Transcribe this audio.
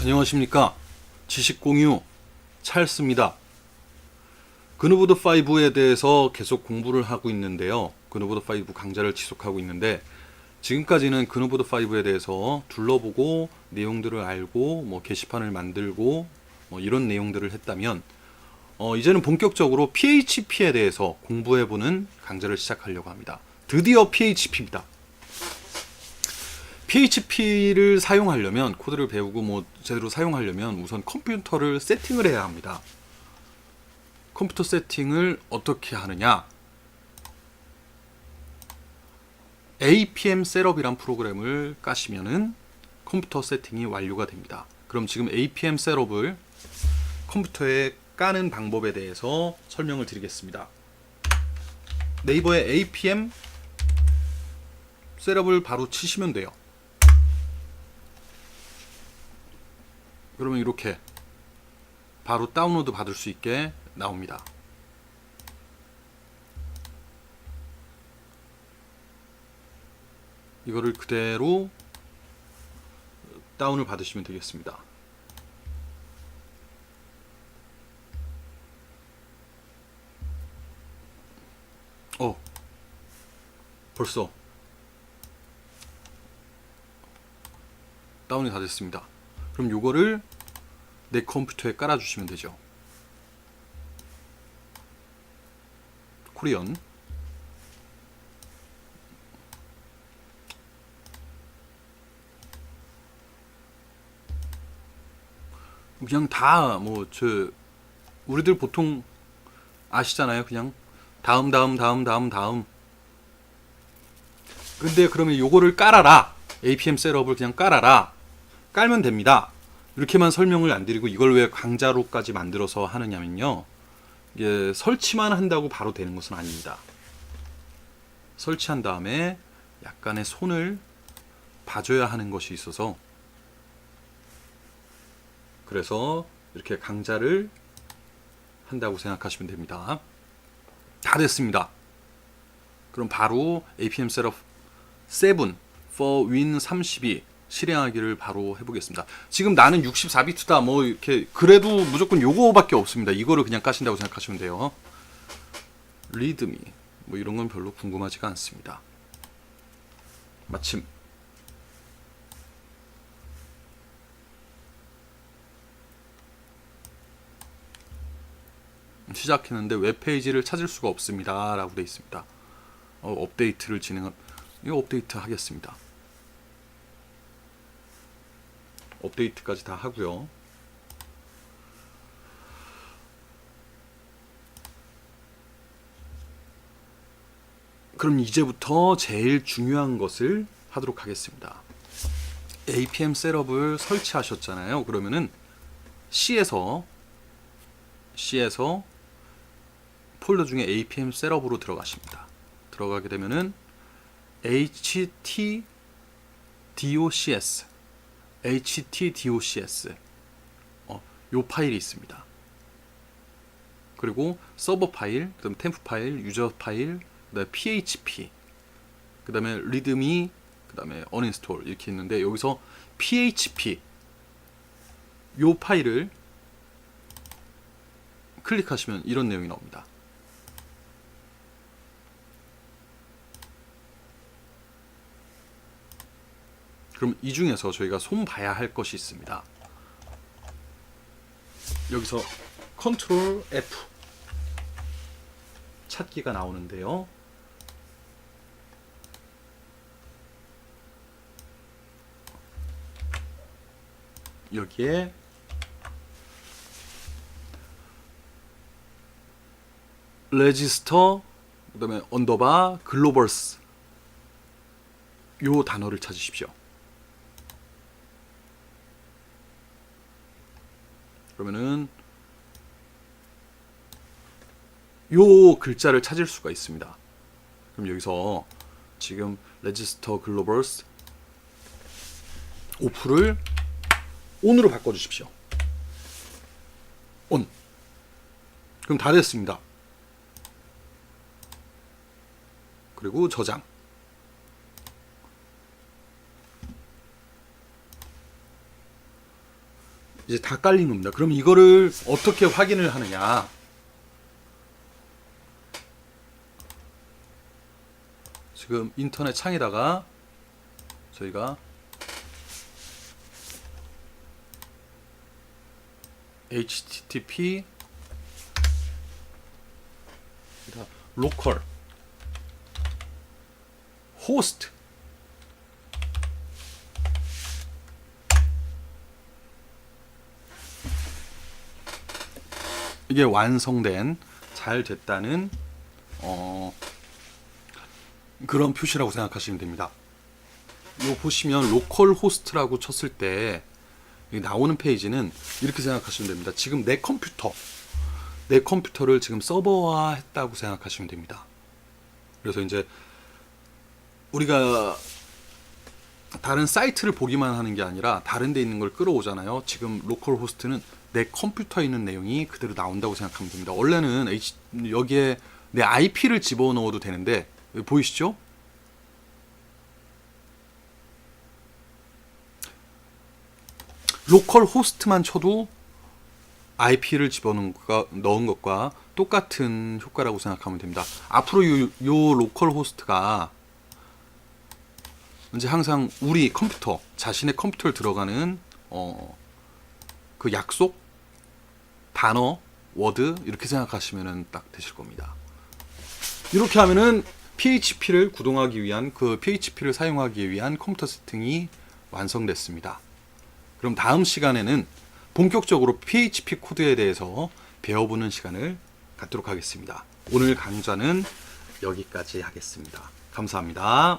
안녕하십니까. 지식공유 찰스입니다. 그누보드 5에 대해서 계속 공부를 하고 있는데요. 그누보드 5 강좌를 지속하고 있는데 지금까지는 그누보드 5에 대해서 둘러보고 내용들을 알고 뭐 게시판을 만들고 뭐 이런 내용들을 했다면 어, 이제는 본격적으로 PHP에 대해서 공부해보는 강좌를 시작하려고 합니다. 드디어 PHP입니다. PHP를 사용하려면 코드를 배우고 뭐 제대로 사용하려면 우선 컴퓨터를 세팅을 해야 합니다. 컴퓨터 세팅을 어떻게 하느냐? APM 셋업이란 프로그램을 까시면은 컴퓨터 세팅이 완료가 됩니다. 그럼 지금 APM 셋업을 컴퓨터에 까는 방법에 대해서 설명을 드리겠습니다. 네이버에 APM 셋업을 바로 치시면 돼요. 그러면 이렇게 바로 다운로드 받을 수 있게 나옵니다. 이거를 그대로 다운을 받으시면 되겠습니다. 어, 벌써 다운이 다 됐습니다. 그럼 요거를 내 컴퓨터에 깔아주시면 되죠. 코리언 그냥 다 뭐 저 우리들 보통 아시잖아요. 그냥 다음 다음 다음 다음 다음 근데 그러면 요거를 깔아라 APM 셋업을 그냥 깔아라 깔면 됩니다. 이렇게만 설명을 안 드리고 이걸 왜 강좌로까지 만들어서 하느냐면요. 이게 설치만 한다고 바로 되는 것은 아닙니다. 설치한 다음에 약간의 손을 봐줘야 하는 것이 있어서 그래서 이렇게 강좌를 한다고 생각하시면 됩니다. 다 됐습니다. 그럼 바로 APM 셋업 7 for Win 32 실행하기를 바로 해보겠습니다. 지금 나는 64비트다 뭐 이렇게 그래도 무조건 요거밖에 없습니다. 이거를 그냥 까신다고 생각하시면 돼요. 리드미 뭐 이런 건 별로 궁금하지가 않습니다. 마침 시작했는데 웹페이지를 찾을 수가 없습니다. 라고 되어 있습니다. 어, 업데이트를 진행한 이거 업데이트 하겠습니다. 업데이트까지 다 하고요. 그럼 이제부터 제일 중요한 것을 하도록 하겠습니다. APM 셋업을 설치하셨잖아요. 그러면은 C에서 C에서 폴더 중에 APM 셋업으로 들어가십니다. 들어가게 되면은 htdocs htdocs 어, 요 파일이 있습니다. 그리고 서버 파일, 그다음 템프 파일, 유저 파일, 그다음에 php, 그다음에 리드미, 그다음에 uninstall 이렇게 있는데 여기서 php 요 파일을 클릭하시면 이런 내용이 나옵니다. 그럼 이 중에서 저희가 손 봐야 할 것이 있습니다. 여기서 컨트롤 F 찾기가 나오는데요. 여기에 레지스터 그다음에 언더바 글로벌스 요 단어를 찾으십시오. 그러면은 요 글자를 찾을 수가 있습니다. 그럼 여기서 지금 레지스터 글로벌스 오프를 온으로 바꿔 주십시오. 온. 그럼 다 됐습니다. 그리고 저장. 이제 다 깔린 겁니다. 그럼 이거를 어떻게 확인을 하느냐? 지금 인터넷 창에다가 저희가 http 로컬 호스트 이게 완성된 잘 됐다는 어, 그런 표시라고 생각하시면 됩니다. 요 보시면 로컬 호스트라고 쳤을 때 나오는 페이지는 이렇게 생각하시면 됩니다. 지금 내 컴퓨터 내 컴퓨터를 지금 서버화 했다고 생각하시면 됩니다. 그래서 이제 우리가 다른 사이트를 보기만 하는 게 아니라 다른 데 있는 걸 끌어오잖아요. 지금 로컬 호스트는 내 컴퓨터에 있는 내용이 그대로 나온다고 생각하면 됩니다. 원래는 여기에 내 IP를 집어넣어도 되는데 보이시죠? 로컬 호스트만 쳐도 IP를 집어넣은 것과, 넣은 것과 똑같은 효과라고 생각하면 됩니다. 앞으로 요, 요 로컬 호스트가 이제 항상 우리 컴퓨터 자신의 컴퓨터를 들어가는 어, 그 약속 단어 워드 이렇게 생각하시면 딱 되실 겁니다. 이렇게 하면은 PHP를 구동하기 위한 그 PHP를 사용하기 위한 컴퓨터 세팅이 완성됐습니다. 그럼 다음 시간에는 본격적으로 PHP 코드에 대해서 배워보는 시간을 갖도록 하겠습니다. 오늘 강좌는 여기까지 하겠습니다. 감사합니다.